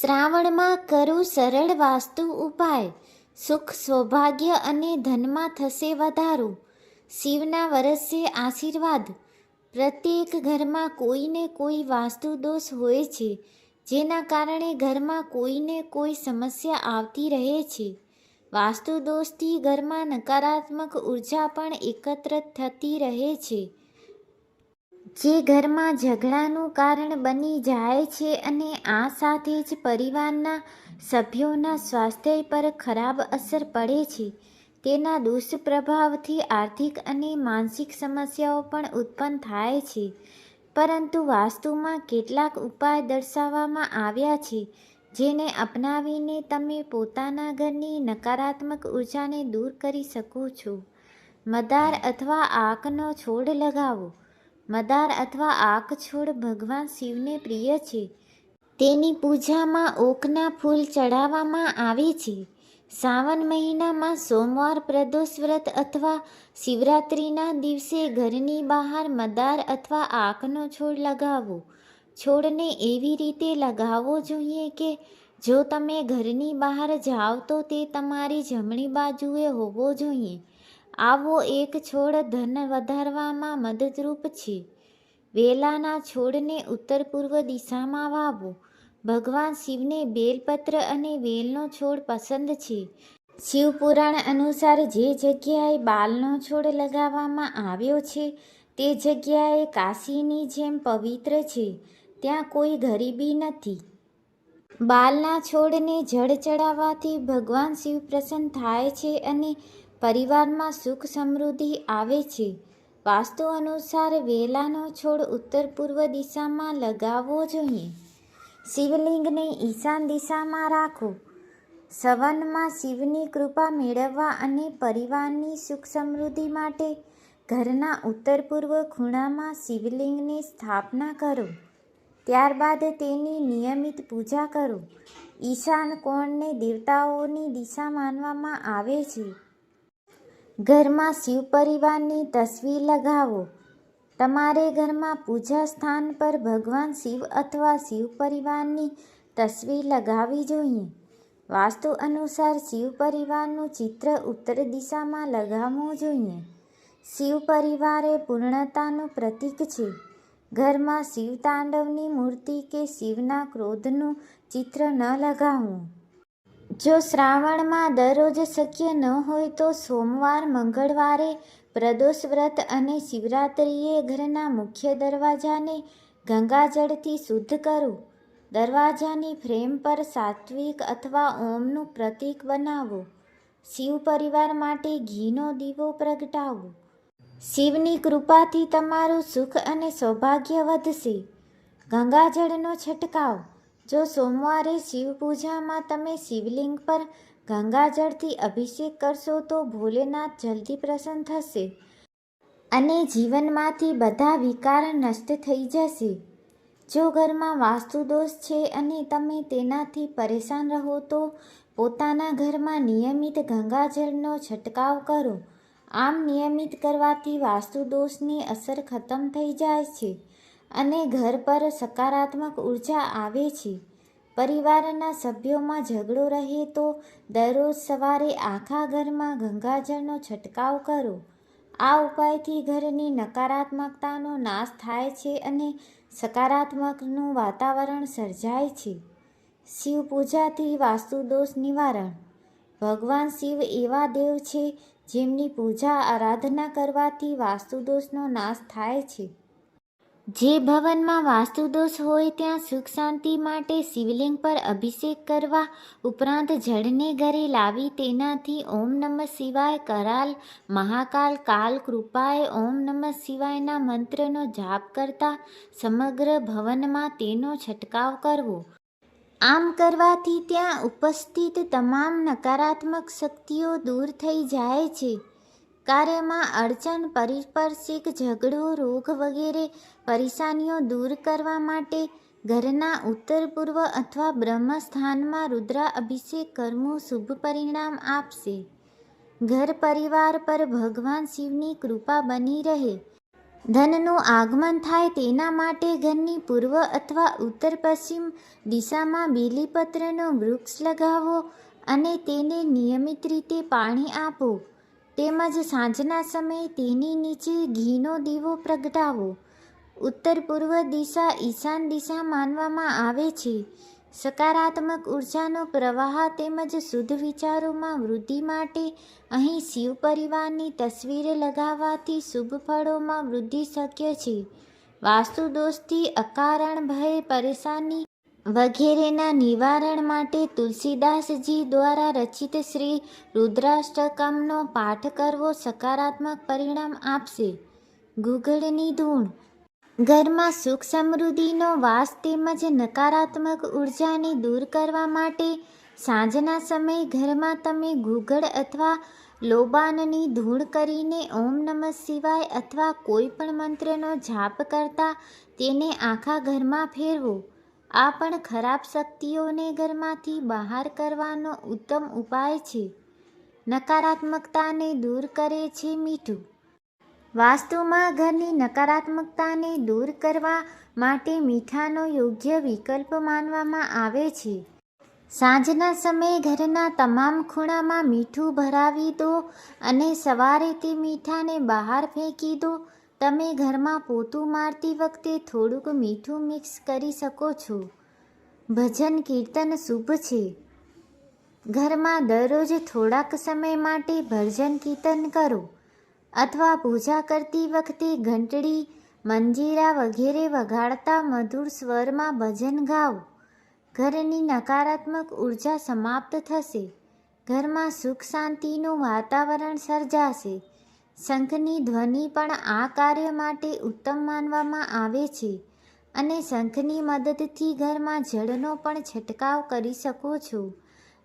શ્રાવણમાં કરું સરળ વાસ્તુ ઉપાય. સુખ, સૌભાગ્ય અને ધનમાં થશે વધારો. શિવના વરસશે આશીર્વાદ. પ્રત્યેક ઘરમાં કોઈને કોઈ વાસ્તુ દોષ હોય છે, જેના કારણે ઘરમાં કોઈને કોઈ સમસ્યા આવતી રહે છે. વાસ્તુ દોષથી ઘરમાં નકારાત્મક ઊર્જા પણ એકત્ર થતી રહે છે. જે ઘરમાં ઝઘડાનું કારણ બની જાય છે અને આ સાથે જ પરિવારના સભ્યોના સ્વાસ્થ્ય પર ખરાબ અસર પડે છે. તેના દુષ્પ્રભાવથી આર્થિક અને માનસિક સમસ્યાઓ પણ ઉત્પન્ન થાય છે. પરંતુ વાસ્તુમાં કેટલાક ઉપાય દર્શાવવામાં આવ્યા છે, જેને અપનાવીને તમે પોતાના ઘરની નકારાત્મક ઉર્જાને દૂર કરી શકો છો. મદાર અથવા આંકનો છોડ લગાવો. મદાર અથવા આક છોડ ભગવાન શિવને પ્રિય છે. તેની પૂજામાં ઓકના ફૂલ ચડાવવામાં આવે છે. શ્રાવણ મહિનામાં સોમવાર પ્રદોષ વ્રત અથવા શિવરાત્રિના દિવસે ઘરની બહાર મદાર અથવા આકનો છોડ લગાવો. છોડને એવી રીતે લગાવવો જોઈએ કે જો તમે ઘરની બહાર જાઓ તો તે તમારી જમણી બાજુએ હોવો જોઈએ. આવો એક છોડ ધન વધારવામાં મદદરૂપ છે. વેલાના છોડને ઉત્તર પૂર્વ દિશામાં વાવો. ભગવાન શિવને બેલપત્ર અને વેલનો છોડ પસંદ છે. શિવપુરાણ અનુસાર જે જગ્યાએ બાલનો છોડ લગાવવામાં આવ્યો છે, તે જગ્યાએ કાશીની જેમ પવિત્ર છે. ત્યાં કોઈ ગરીબી નથી. બાલના છોડને જળ ચડાવવાથી ભગવાન શિવ પ્રસન્ન થાય છે અને પરિવારમાં સુખ સમૃદ્ધિ આવે છે. વાસ્તુ અનુસાર વેલાનો છોડ ઉત્તર પૂર્વ દિશામાં લગાવવો જોઈએ. શિવલિંગને ઈશાન દિશામાં રાખો. સવનમાં શિવની કૃપા મેળવવા અને પરિવારની સુખ સમૃદ્ધિ માટે ઘરના ઉત્તર પૂર્વ ખૂણામાં શિવલિંગની સ્થાપના કરો. ત્યારબાદ તેની નિયમિત પૂજા કરો. ઈશાન કોણને દેવતાઓની દિશા માનવામાં આવે છે. ઘરમાં શિવ પરિવારની તસવીર લગાવો. તમારે ઘરમાં પૂજા સ્થાન પર ભગવાન શિવ અથવા શિવ પરિવારની તસવીર લગાવવી જોઈએ. વાસ્તુ અનુસાર શિવ પરિવારનું ચિત્ર ઉત્તર દિશામાં લગાવવું જોઈએ. શિવ પરિવાર એ પૂર્ણતાનું પ્રતીક છે. ઘરમાં શિવ તાંડવની મૂર્તિ કે શિવના ક્રોધનું ચિત્ર ન લગાવવું. જો શ્રાવણમાં દરરોજ શક્ય ન હોય તો સોમવાર, મંગળવારે પ્રદોષ વ્રત અને શિવરાત્રિએ ઘરના મુખ્ય દરવાજાને ગંગાજળથી શુદ્ધ કરો દરવાજાની ફ્રેમ પર સાત્વિક અથવા ઓમનું પ્રતીક બનાવો. શિવ પરિવાર માટે ઘીનો દીવો પ્રગટાવો. શિવની કૃપાથી તમારું સુખ અને સૌભાગ્ય વધશે. ગંગાજળનો છંટકાવ. જો સોમવારે શિવ પૂજામાં તમે શિવલિંગ પર ગંગાજળથી અભિષેક કરશો તો ભોલેનાથ જલ્દી પ્રસન્ન થશે અને જીવનમાંથી બધા વિકાર નષ્ટ થઈ જશે. જો ઘરમાં વાસ્તુ દોષ છે અને તમે તેનાથી પરેશાન રહો તો પોતાના ઘરમાં નિયમિત ગંગાજળનો છંટકાવ કરો. આમ નિયમિત કરવાથી વાસ્તુ દોષની અસર ખતમ થઈ જાય છે. અને ઘર પર સકારાત્મક ઊર્જા આવે છે. પરિવારના સભ્યોમાં ઝઘડો રહે તો દરરોજ સવારે આખા ઘરમાં ગંગાજળનો છંટકાવ કરો. આ ઉપાયથી ઘરની નકારાત્મકતાનો નાશ થાય છે અને સકારાત્મકનું વાતાવરણ સર્જાય છે. શિવ પૂજાથી વાસ્તુદોષ નિવારણ. ભગવાન શિવ એવા દેવ છે જેમની પૂજા આરાધના કરવાથી વાસ્તુદોષનો નાશ થાય છે. જે ભવનમાં વાસ્તુદોષ હોય ત્યાં સુખ શાંતિ માટે શિવલિંગ પર અભિષેક કરવા ઉપરાંત જળને ઘરે લાવી તેનાથી ઓમ નમઃ શિવાય કરાલ, મહાકાલ, કાલ કૃપાએ ઓમ નમઃ શિવાયના મંત્રનો જાપ કરતા સમગ્ર ભવનમાં તેનો છંટકાવ કરવો. આમ કરવાથી ત્યાં ઉપસ્થિત તમામ નકારાત્મક શક્તિઓ દૂર થઈ જાય છે. કાર્યમાં અડચણ, પરિસ્પર્શિક ઝઘડો, રોગ વગેરે પરેશાનીઓ દૂર કરવા માટે ઘરના ઉત્તર, પૂર્વ અથવા બ્રહ્મસ્થાનમાં રુદ્રા અભિષેક કરવું શુભ પરિણામ આપશે. ઘર પરિવાર પર ભગવાન શિવની કૃપા બની રહે. ધનનું આગમન થાય તેના માટે ઘરની પૂર્વ અથવા ઉત્તર પશ્ચિમ દિશામાં બીલીપત્રનો વૃક્ષ લગાવો અને તેને નિયમિત રીતે પાણી આપો. તેમજ સાંજના સમયે તેની નીચે ઘીનો દીવો પ્રગટાવો. ઉત્તર પૂર્વ દિશા ઈશાન દિશા માનવામાં આવે છે. સકારાત્મક ઉર્જાનો પ્રવાહ તેમજ શુદ્ધ વિચારોમાં વૃદ્ધિ માટે અહીં શિવ પરિવારની તસવીર લગાવવાથી શુભ ફળોમાં વૃદ્ધિ શક્ય છે. વાસ્તુ દોષથી અકારણ ભય પરેશાની વગેરેના નિવારણ માટે તુલસીદાસજી દ્વારા રચિત શ્રી રુદ્રાષ્ટકમનો પાઠ કરવો સકારાત્મક પરિણામ આપશે. ગુગળની ધૂણ ઘરમાં સુખ સમૃદ્ધિનો વાસ તેમજ નકારાત્મક ઉર્જાને દૂર કરવા માટે સાંજના સમયે ઘરમાં તમે ગુગળ અથવા લોબાનની ધૂળ કરીને ઓમ નમઃ શિવાય અથવા કોઈ પણ મંત્રનો જાપ કરતા તેને આખા ઘરમાં ફેરવો. આ પણ ખરાબ શક્તિઓને ઘરમાંથી બહાર કરવાનો ઉત્તમ ઉપાય છે. નકારાત્મકતાને દૂર કરે છે મીઠું. વાસ્તુમાં ઘરની નકારાત્મકતાને દૂર કરવા માટે મીઠાનો યોગ્ય વિકલ્પ માનવામાં આવે છે. સાંજના સમયે ઘરના તમામ ખૂણામાં મીઠું ભરાવી દો અને સવારે તે મીઠાને બહાર ફેંકી દો તમે ઘરમાં પોતું મારતી વખતે થોડુંક મીઠું મિક્સ કરી શકો છો. ભજન કીર્તન શુભ છે. ઘરમાં દરરોજ થોડાક સમય માટે ભજન કીર્તન કરો અથવા પૂજા કરતી વખતે ઘંટડી, મંજીરા વગેરે વગાડતા મધુર સ્વરમાં ભજન ગાઓ. ઘરની નકારાત્મક ઊર્જા સમાપ્ત થશે. ઘરમાં સુખ શાંતિનું વાતાવરણ સર્જાશે. શંખની ધ્વનિ પણ આ કાર્ય માટે ઉત્તમ માનવામાં આવે છે અને શંખની મદદથી ઘરમાં જળનો પણ છંટકાવ કરી શકો છો.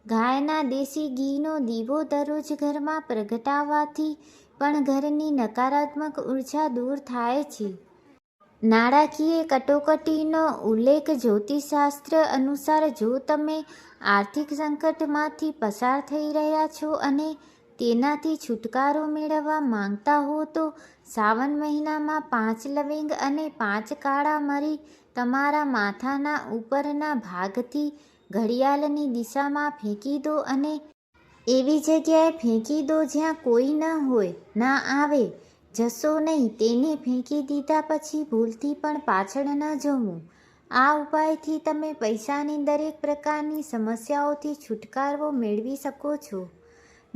ગાયના દેશી ઘીનો દીવો દરરોજ ઘરમાં પ્રગટાવવાથી પણ ઘરની નકારાત્મક ઊર્જા દૂર થાય છે. નાણાકીય કટોકટીનો ઉલ્લેખ જ્યોતિષશાસ્ત્ર અનુસાર જો તમે આર્થિક સંકટમાંથી પસાર થઈ રહ્યા છો અને તેનાથી છુટકારો મેળવવા માંગતા હો તો શ્રાવણ મહિનામાં પાંચ લવિંગ અને પાંચ કાળા મરી તમારા માથાના ઉપરના ભાગથી ઘડિયાળની દિશામાં ફેંકી દો અને એવી જગ્યાએ ફેંકી દો જ્યાં કોઈ ન હોય, ના આવે. જશો નહીં, તેને ફેંકી દીધા પછી ભૂલથી પણ પાછળ ન જવું. આ ઉપાયથી તમે પૈસાની દરેક પ્રકારની સમસ્યાઓથી છુટકારો મેળવી શકો છો.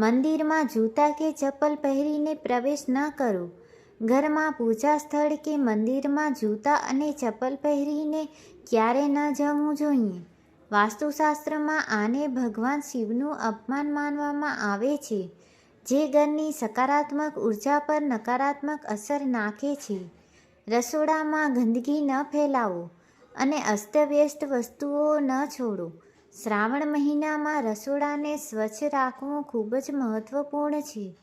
મંદિરમાં જૂતા કે ચપ્પલ પહેરીને પ્રવેશ ન કરો. ઘરમાં પૂજા સ્થળ કે મંદિરમાં જૂતા અને ચપ્પલ પહેરીને ક્યારે ન જવું જોઈએ? વાસ્તુશાસ્ત્રમાં આને ભગવાન શિવનું અપમાન માનવામાં આવે છે, જે ઘરની સકારાત્મક ઊર્જા પર નકારાત્મક અસર નાખે છે. રસોડામાં ગંદકી ન ફેલાવો અને અસ્તવ્યસ્ત વસ્તુઓ ન છોડો. શ્રાવણ મહિનામાં રસોડાને સ્વચ્છ રાખવું ખૂબ જ મહત્વપૂર્ણ છે.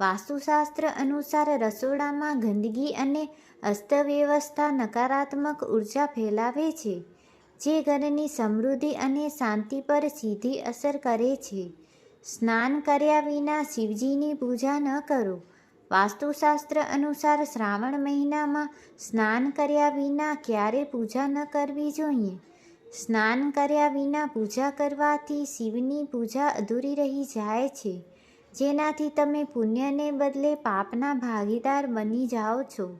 વાસ્તુશાસ્ત્ર અનુસાર રસોડામાં ગંદકી અને અસ્તવ્યવસ્થા નકારાત્મક ઊર્જા ફેલાવે છે, જે ઘરની સમૃદ્ધિ અને શાંતિ પર સીધી અસર કરે છે. સ્નાન કર્યા વિના શિવજીની પૂજા ન કરો. વાસ્તુશાસ્ત્ર અનુસાર શ્રાવણ મહિનામાં સ્નાન કર્યા વિના ક્યારે પૂજા ન કરવી જોઈએ? સ્નાન કર્યા વિના પૂજા કરવાથી શિવની પૂજા અધૂરી રહી જાય છે. જેનાથી તમે પુણ્યને બદલે પાપના ભાગીદાર બની જાઓ છો.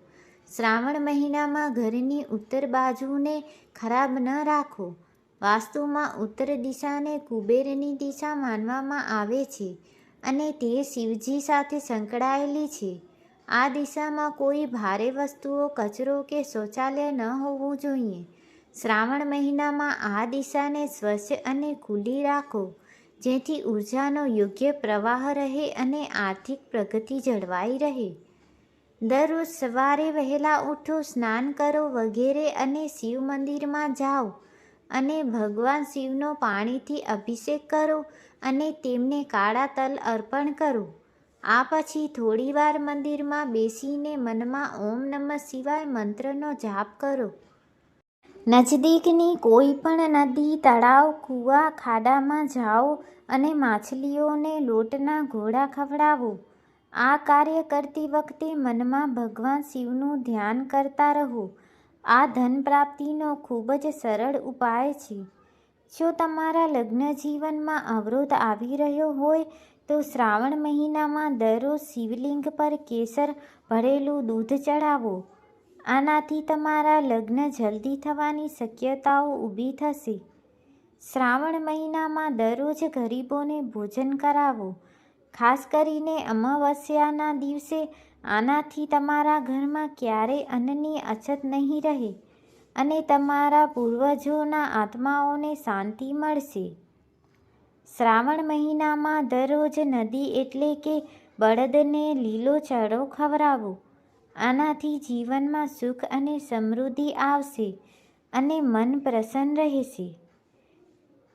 શ્રાવણ મહિનામાં ઘરની ઉત્તર બાજુને ખરાબ ન રાખો. વાસ્તુમાં ઉત્તર દિશાને કુબેરની દિશા માનવામાં આવે છે અને તે શિવજી સાથે સંકળાયેલી છે. આ દિશામાં કોઈ ભારે વસ્તુઓ, કચરો કે શૌચાલય ન હોવું જોઈએ. શ્રાવણ મહિનામાં આ દિશાને સ્વચ્છ અને ખુલ્લી રાખો, જેથી ઉર્જાનો યોગ્ય પ્રવાહ રહે અને આર્થિક પ્રગતિ જળવાઈ રહે. દરરોજ સવારે વહેલા ઉઠો, સ્નાન કરો વગેરે અને શિવ મંદિરમાં જાઓ અને ભગવાન શિવનો પાણીથી અભિષેક કરો અને તેમને કાળા તલ અર્પણ કરો. આ પછી થોડીવાર મંદિરમાં બેસીને મનમાં ઓમ નમઃ શિવાય મંત્રનો જાપ કરો. નજદીકની કોઈ પણ નદી, તળાવ, કૂવા, ખાડામાં જાઓ અને માછલીઓને લોટના ઘોડા ખવડાવો. આ કાર્ય કરતી વખતે મનમાં ભગવાન શિવનું ધ્યાન કરતા રહો. આ ધન પ્રાપ્તિનો ખૂબ જ સરળ ઉપાય છે. જો તમારા લગ્ન જીવનમાં અવરોધ આવી રહ્યો હોય, તો શ્રાવણ મહિનામાં દરરોજ શિવલિંગ પર કેસર ભરેલું દૂધ ચડાવો આનાથી તમારા લગ્ન જલ્દી થવાની શક્યતાઓ ઊભી થશે. શ્રાવણ મહિનામાં દરરોજ ગરીબોને ભોજન કરાવો. ખાસ કરીને અમાવસ્યાના દિવસે આનાથી તમારા ઘરમાં ક્યારેય અન્નની અછત નહીં રહે અને તમારા પૂર્વજોના આત્માઓને શાંતિ મળશે. શ્રાવણ મહિનામાં દરરોજ નદી એટલે કે બળદને લીલો ચડો ખવડાવો. આનાથી જીવનમાં સુખ અને સમૃદ્ધિ આવશે અને મન પ્રસન્ન રહેશે.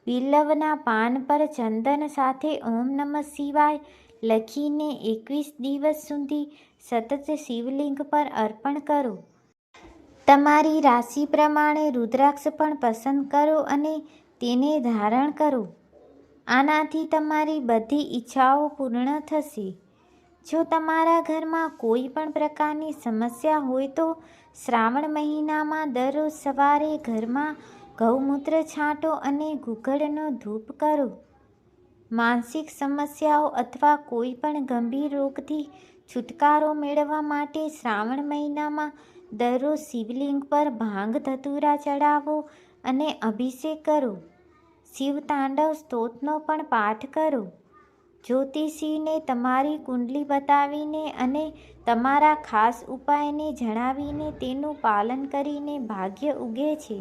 બિલ્લવના પાન પર ચંદન સાથે ઓમ નમઃ શિવાય લખીને એકવીસ દિવસ સુધી સતત શિવલિંગ પર અર્પણ કરો. તમારી રાશિ પ્રમાણે રુદ્રાક્ષ પણ પસંદ કરો અને તેને ધારણ કરો. આનાથી તમારી બધી ઈચ્છાઓ પૂર્ણ થશે. જો તમારા ઘરમાં કોઈ પણ પ્રકારની સમસ્યા હોય તો શ્રાવણ મહિનામાં દરરોજ સવારે ઘરમાં ગૌમૂત્ર છાંટો અને ગુગળનો ધૂપ કરો. માનસિક સમસ્યાઓ અથવા કોઈ પણ ગંભીર રોગથી છુટકારો મેળવવા માટે શ્રાવણ મહિનામાં દરરોજ શિવલિંગ પર ભાંગ ધતુરા ચડાવો અને અભિષેક કરો. શિવ તાંડવ સ્તોતનો પણ પાઠ કરો. જ્યોતિષીને તમારી કુંડલી બતાવીને અને તમારા ખાસ ઉપાયને જણાવીને તેનું પાલન કરીને ભાગ્ય ઉગે છે.